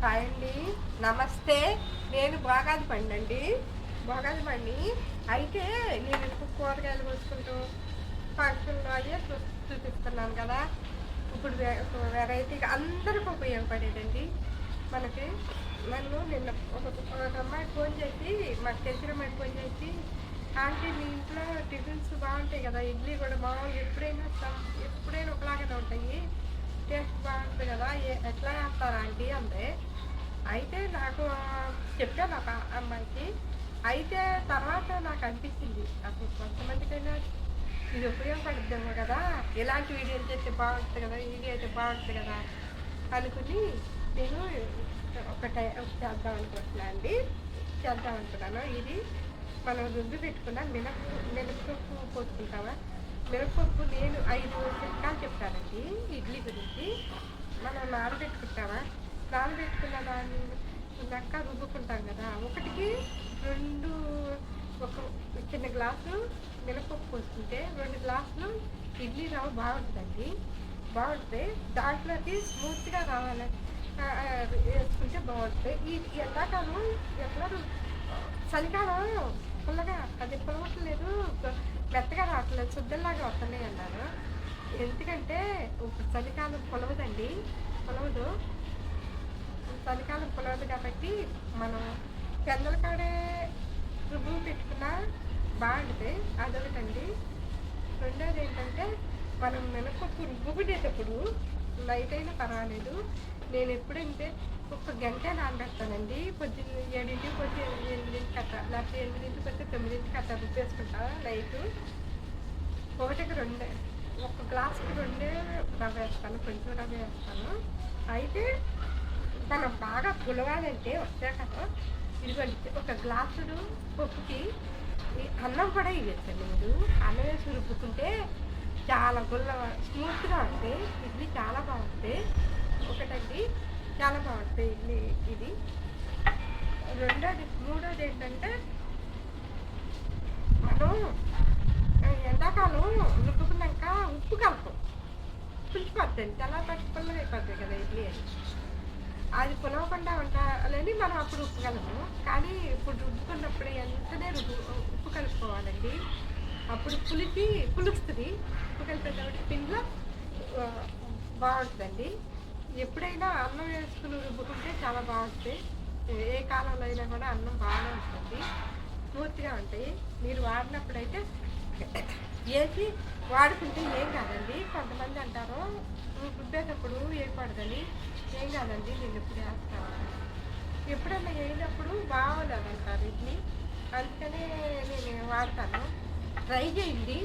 Hi అండి. నమస్తే. నేను బాగాది పండి అండి. బాగాది పండి. అయితే నేను ఇప్పుడు కూరగాయలు కోసుకుంటూ ఫంక్షన్లో అయ్యే చూ- చూపిస్తున్నాను కదా. ఇప్పుడు వెరైటీగా అందరికీ ఉపయోగపడేదండి. మనకి నన్ను నిన్న ఒక ఒక అమ్మాయి ఫోన్ చేసి మాకు తెలిసిన అమ్మాయి ఫోన్ చేసి ఆంటీ మీ ఇంట్లో టిఫిన్స్ బాగుంటాయి కదా. ఇడ్లీ కూడా బాగుంది. ఎప్పుడైనా ఎప్పుడైనా ఒకలాగానే ఉంటాయి. టేస్ట్ బాగుంటుంది కదా ఎట్లా చేస్తారు ఆంటీ అంది అయితే నాకు చెప్పాను ఒక అమ్మాయికి అయితే తర్వాత నాకు అనిపించింది అసలు కొంతమందికైనా ఇది ఉపయోగపడుద్దేమో కదా ఇలాంటి వీడియోలు చేస్తే బాగుంటుంది కదా వీడియో అయితే బాగుంటుంది కదా అనుకుని నేను ఒక చేద్దాం అనుకుంటున్నాను అండి చేద్దాం అనుకున్నాను. ఇది మనం రుద్దు పెట్టుకున్న మినప మినపప్పు పోసుకుంటామా మినపప్పు నేను ఐదు చిట్కాలు చెప్తానండి ఇడ్లీ గురించి. మనం నానబెట్టుకుంటామా? నానబెట్టుకున్న దాన్ని ఉన్నాక రుబ్బుకుంటాం కదా. ఒకటికి రెండు ఒక చిన్న గ్లాసు మినపప్పు పోసుకుంటే రెండు గ్లాసులు ఇడ్లీ రవ్వ బాగుంటుందండి. బాగుంటుంది దాంట్లోకి స్మూత్గా రావాలి. వేసుకుంటే బాగుంటుంది. ఈ ఎండాకాలం ఎట్లా చలికాలం పుల్లగా అది పొలవట్లేదు. మెత్తగా రావట్లేదు శుద్ధంలాగా వస్తున్నాయి అన్నారు ఎందుకంటే ఇప్పుడు చలికాలం పొలవదండి పొలవదు చలికాలం పొలవదు కాబట్టి మనం పెందల కాడే రుబ్బు పెట్టుకున్నా బాగుంటుంది. అదొకటండి. రెండోది ఏంటంటే మనం మినపప్పు రుబ్బుకునేటప్పుడు లైట్ అయినా పర్వాలేదు. నేను ఎప్పుడంటే ఒక గంట నానబెడతానండి. పొద్దున్న ఏడింటికి వచ్చి ఎనిమిదింటికి అట్ట లేకపోతే ఎనిమిదింటికి వచ్చి తొమ్మిదింటికి కట్ట రుబ్బేసుకుంటా నైట్ ఒకటికి రెండే ఒక గ్లాస్కి రెండే రవ్వ వేస్తాను కొంచెం రవ్వ వేస్తాను. అయితే తను బాగా పులవాలంటే వచ్చాక ఇదిగోండి ఒక గ్లాసుడు పప్పుకి అన్నం కూడా ఇవ్వచ్చండి మీరు. అన్నం వేసి రుబ్బుకుంటే చాలా గుల్ల స్మూత్గా ఉంటాయి ఇడ్లీ చాలా బాగుంటాయి ఒకటండి చాలా బాగుంటుంది ఇడ్లీ ఇది. రెండోది మూడోది ఏంటంటే మనం ఎండాకాలం రుబ్బుకున్నాక ఉప్పు కలపం పులిచిపోతుంది చాలా పచ్చి అయిపోతుంది కదా ఇడ్లీ అని. అది పులవకుండా ఉండాలని మనం అప్పుడు ఉప్పు కలపము కానీ ఇప్పుడు రుబ్బుకున్నప్పుడు ఎంతనే రుబ్బు ఉప్పు కలుపుకోవాలండి. అప్పుడు పులిపి పులుస్తుంది. ఉప్పు కలిపేటప్పుడు పిండిలో బాగుంటుందండి ఎప్పుడైనా అన్నం వేసుకుని రుబ్బుకుంటే చాలా బాగుంటుంది. ఏ కాలంలో అయినా కూడా అన్నం బాగానే ఉంటుంది. స్మూత్గా ఉంటాయి. మీరు వాడినప్పుడైతే వేసి వాడుకుంటే ఏం కాదండి. కొంతమంది అంటారు "నువ్వు రుబ్బేటప్పుడు వేయకూడదని ఏం కాదండి నేను ఎప్పుడు వేస్తాను. ఎప్పుడైనా వేయినప్పుడు బాగోలేదంటారు ఇడ్లీ అందుకనే నేను వాడతాను. ట్రై చేయండి.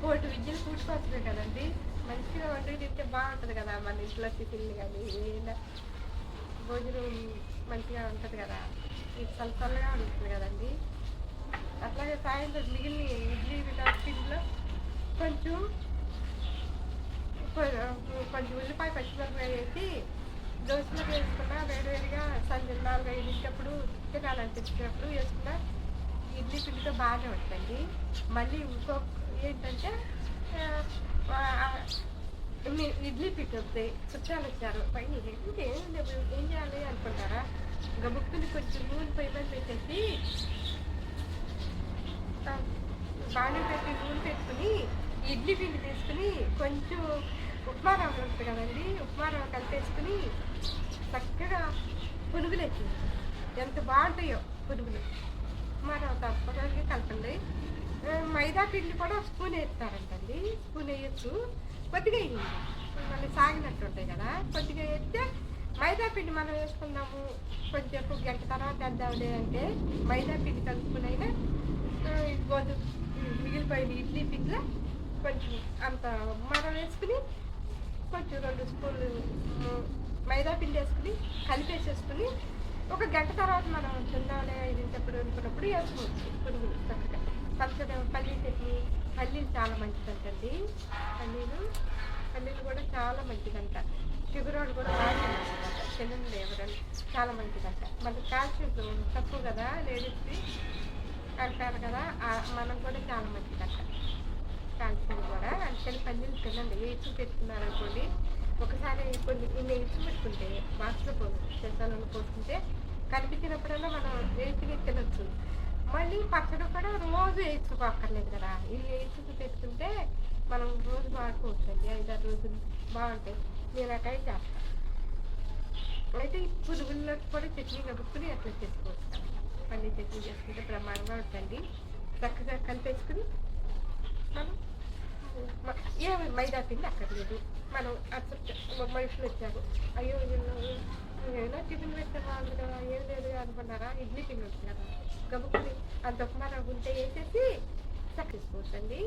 కోటి విద్యలు కూర్చుకొస్తుంది కదండి. మంచిగా వండి తింటే బాగుంటుంది కదా మన ఇంట్లో టిఫిన్లు కానీ ఏదైనా భోజనం మంచిగా ఉంటుంది కదా. ఇది చల్ల చల్లగా ఉంటుంది కదండి. అట్లాగే సాయంత్రం మిగిలిన ఇడ్లీ టిఫిన్లో కొంచెం కొంచెం ఉల్లిపాయ పచ్చిమిరపకాయ వేసి దోశలో వేసుకున్నా వేడివేడిగా సంజ నాలుగు ఐదింటప్పుడు తినాలనిపించినప్పుడు వేసుకున్నా ఇడ్లీ పిండితో బాగానే ఉంటుందండి. మళ్ళీ ఇంకో ఏంటంటే ఇడ్లీ పిండి చుట్టాలు వచ్చారు. పైన ఏంటి? ఏం లేవు, ఏం చేయాలి అనుకుంటారా? గబుక్కుని కొంచెం నూనె పై మీద పెట్టేసి బాణం పెట్టి నూనె పెట్టుకుని ఇడ్లీ పిండి తీసుకుని కొంచెం ఉప్మా రవ్వ ఉంటుంది కదండి. ఉప్మా రవ్వ కలిపేసుకుని చక్కగా పునుగులు ఎక్కింది ఎంత బాగుంటాయో పునుగులు. ఉప్మా రవ్వ తప్పకుండా కలపండి. మైదా పిండి కూడా స్పూన్ వేస్తారంటండి. స్పూన్ వేయచ్చు. కొద్దిగా వేయండి. మళ్ళీ సాగినట్టు ఉంటాయి కదా. కొద్దిగా వేస్తే మైదా పిండి మనం వేసుకుందాము. కొంచెంసేపు గంట తర్వాత వేద్దాంలే అంటే మైదా పిండి కలుపుకునైనా గోధుమ మిగిలిపోయిన ఇడ్లీ పిండిలో కొంచెం అంత మనం వేసుకుని కొంచెం రెండు స్పూన్లు మైదా పిండి వేసుకుని కలిపేసేసుకుని ఒక గంట తర్వాత మనం తిందాంలే ఐదింటప్పుడు అనుకున్నప్పుడు వేసుకోవచ్చు. పురుగులు చక్కగా. పచ్చడి పల్లీ చట్నీ పల్లీలు చాలా మంచిదంటండి పల్లీలు పల్లీలు కూడా చాలా మంచిదంట. షుగర్ వాళ్ళు కూడా బాగా తినండి ఎవరైనా చాలా మంచిదంట. మనకి కాల్షియం తక్కువ కదా లేడీస్కి అంటారు కదా మనం కూడా చాలా మంచిదంట. కాల్షియం కూడా. అందుకని పల్లీలు తినండి. వేసి పెట్టుకున్నారు అనుకోండి ఒకసారి కొన్ని ఇన్ని వేసి పెట్టుకుంటే బాక్స్లో పోతుంది చేసాలని కోసుకుంటే కనిపించినప్పుడల్లా మనం వేసుకుని తినొచ్చు. మళ్ళీ పచ్చడి కూడా రోజు వేసుకోక్కర్లేదు కదా. ఇవి వేసుకు పెట్టుకుంటే మనం రోజు వాడుకోవచ్చు అండి ఐదారు రోజులు బాగుంటాయి. నేను అక్కడ చేస్తాను అయితే ఈ పురుగుల్లోకి కూడా చట్నీ కలుపుకుని అట్లా చేసుకోవచ్చు పల్లి చట్నీ చేసుకుంటే ప్రమాదంగా ఉంటుంది చక్కగా కలిపేసుకుని మనం ఏమి మైదా పిండి అక్కర్లేదు. మనం అసలు మనుషులు వచ్చారు. అయ్యో వీళ్ళు టిఫిన్ పెట్టే అందులో ఏం లేదు అనుకున్నారా? ఇడ్లీ పిండి ఉంది కదా గబుక్కుని అంత ఉప్మా రవ్వ ఉంటే వేసేసి చక్కేసుకోవచ్చండి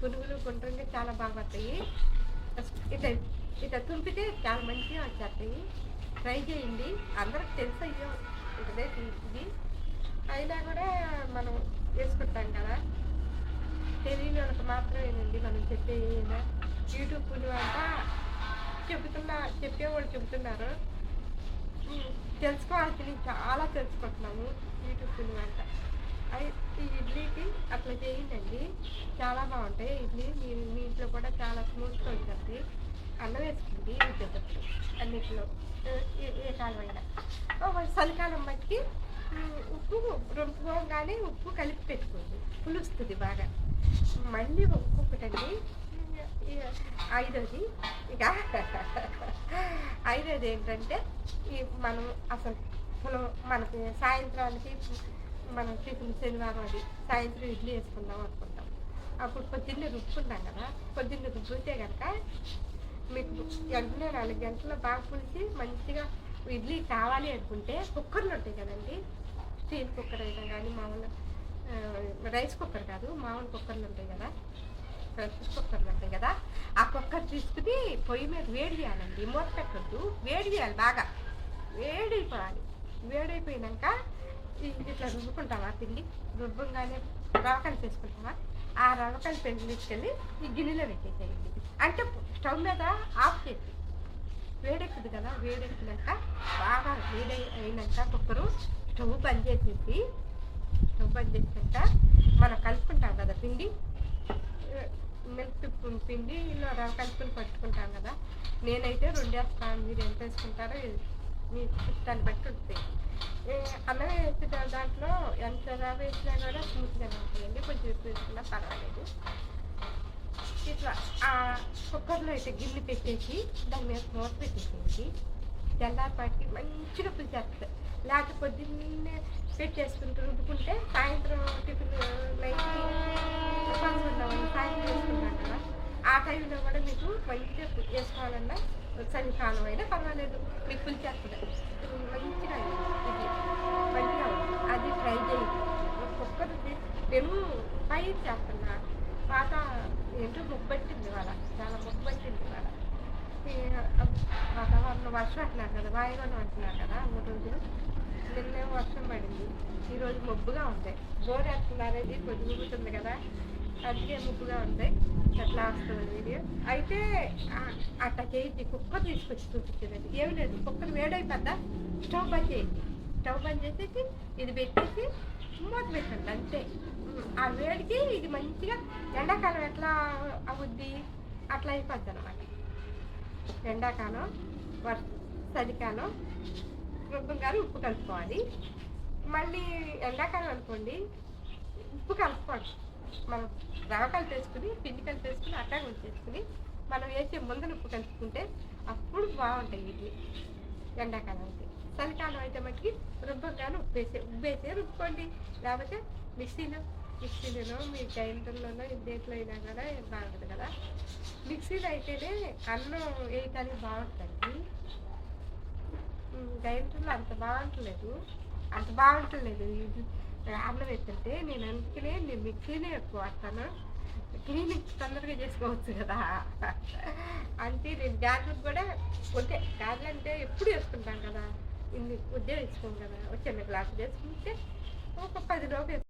పునుగులు గుండ్రంగా చాలా బాగా వస్తాయి ఇట్లా ఇట్లా తుంపితే చాలా మంచిగా వచ్చేస్తాయి. ట్రై చేయండి. అందరికి తెలుసు అయ్యో ఇదే ఇది అయినా కూడా మనం వేసుకుంటాం కదా. తెలియని వాళ్ళకి మాత్రమేనండి మనం చెప్పే ఏదైనా యూట్యూబ్ అంతా చెబుతున్నా చెప్పేవాళ్ళు చెబుతున్నారు. తెలుసుకోవాల్సి నేను చాలా తెలుసుకుంటున్నాను యూట్యూబ్ అంట అయితే ఇడ్లీకి అట్లా చేయండి చాలా బాగుంటాయి. ఇడ్లీ మీరు మీ ఇంట్లో కూడా చాలా స్మూత్గా ఉంటుంది. అన్నం వేసుకోండి. రుద్దేటప్పుడు అన్నిట్లో. ఏ కాలమైనా. చలికాలం బట్టి ఉప్పు ఉప్పు రుంపుకోగానే ఉప్పు కలిపి పెట్టుకోండి. పులుస్తుంది బాగా. మళ్ళీ ఒక్కొక్కటండి ఐదోది. ఇక ఐదోది ఏంటంటే ఈ మనం అసలు మనం మనకి సాయంత్రానికి మనం టిఫిన్ శనివారం అది సాయంత్రం ఇడ్లీ వేసుకుందాం అనుకుంటాం. అప్పుడు పొద్దున్నే రుబ్బుకుంటాం కదా పొద్దున్నే రుబ్బితే కనుక మీకు వెంటనే నాలుగు గంటల బాగా పులిసి మంచిగా ఇడ్లీ కావాలి అనుకుంటే కుక్కర్లు ఉంటాయి కదండి. స్టీల్ కుక్కర్ అయినా కానీ మామూలు రైస్ కుక్కర్ కాదు మామూలు కుక్కర్లు ఉంటాయి కదా. రైస్ కుక్కర్లు. ఉంటాయి కదా తీసుకుని పొయ్యి మీద వేడి చేయాలండి మూత పెట్టద్దు వేడి చేయాలి బాగా. వేడైపోవాలి. వేడైపోయినాక ఇట్లా రుబ్బుకుంటావా పిండి? రుబ్బంగానే రవ చేసుకుంటామా ఆ రవ్వకాయలు కలిపి తీసుకెళ్ళి ఈ గిన్నెలో పెట్టేసేయండి. అంటే స్టవ్ మీద ఆఫ్ చేసి వేడెక్కుదు కదా వేడెక్కినాక బాగా వేడై అయినాక కుక్కరు స్టవ్ బంద్ చేసేసి స్టవ్ బంద్ చేసినాక మనం కలుపుకుంటాం కదా పిండి. మిల్క్ పిండి ఇలా రవ కలుపుకొని పట్టుకుంటాం కదా. నేనైతే రెండు వేస్తాను మీరు ఎంత వేసుకుంటారో మీ ఇష్టాన్ని బట్టి ఉంటుంది. ఏ, అన్నం వేసిన దాంట్లో ఎంత రవ వేసినా కూడా స్మూత్గా ఉంటుందండి కొంచెం ఎక్కువ వేసుకున్నా పర్వాలేదు. ఇట్లా ఆ కుక్కర్లో అయితే గిన్నె పెట్టేసి దాని మీద మూత పెట్టేసేసి తెల్లారిపాటికి మంచిగా పులిచేస్తుంది లేకపోతే పొద్దున్నే పెట్టేసుకుంటూ రుబ్బుకుంటే సాయంత్రం టిఫిన్ నైట్కి పంచుకుంటామని సాయంత్రం వేసుకుంటాం కదా. ఆ టైంలో కూడా మీకు మంచిగా పు- వేసుకోవాలన్నా చలికాలం అయినా పర్వాలేదు. మీకు పులిచేస్తుంది మంచిగా ఇది. మంచిగా అది ట్రై చేయండి. కుక్కర్ మేము పై చేస్తున్నా. పాత ఏంటో మొబ్బట్టింది వాళ్ళ చాలా మొబ్బట్టింది వాళ్ళ వాతావరణం వర్షం అంటున్నారు కదా వాయుగుణం అంటున్నారు కదా మూడు రోజులు నిన్నే వర్షం పడింది. ఈరోజు మబ్బుగా ఉంది బోర్ వేస్తున్నారేది కొద్ది ఊగుతుంది కదా. అందుకే మబ్బుగా ఉంది ఎట్లా వస్తుంది వీడియో. అయితే అట్లా చేయించి కుక్కర్ తీసుకొచ్చి చూపించేది ఏమి లేదు. కుక్కర్ వేడైపోద్దా? స్టవ్ బంద్ చేయండి. స్టవ్ బంద్ చేసేసి ఇది పెట్టేసి మూత పెట్టండి. అంతే. ఆ వేడికి ఇది మంచిగా ఎండాకాలం ఎట్లా అవుద్ది? అట్లా అయిపోద్ది అనమాట ఎండాకాలం వర్ష చలికాలం రుబ్బుగారు ఉప్పు కలుపుకోవాలి. మళ్ళీ ఎండాకాలం అనుకోండి ఉప్పు కలుపుకోండి మనం రవ కలిపేసుకుని పిండి కలిపేసుకుని అట్లా ఉంచేసుకుని మనం వేసే ముందర ఉప్పు కలుపుకుంటే అప్పుడు బాగుంటాయి ఇడ్లీ ఎండాకాలానికి. చలికాలం అయితే మటుకి రుబ్బగానే ఉప్పు వేసే ఉప్పు వేసే రుబ్బుకోండి. లేకపోతే మిక్సీలో మిక్సీలోనో మీ గ్రైండర్లోనో దేంట్లో అయినా కూడా బాగుంటుంది కదా. మిక్సీలో అయితేనే అన్నం వేయటానికి బాగుంటుంది. గ్రైండర్లో అంత బాగుంటలేదు. అంత బాగుంటలేదు. ఇది అన్నం వేస్తుంటే నేను అందుకనే నేను మిక్సీనే ఎక్కువ వాడతాను క్లీనింగ్ తొందరగా చేసుకోవచ్చు కదా. అంటే నేను గాజులు కూడా ఒకే గాజులు అంటే ఎప్పుడు వేసుకుంటాం కదా. ఇన్ని ఉద్యోగం వేసుకోం కదా. ఒక చిన్న గ్లాసు వేసుకుంటే ఒక పది రోజులు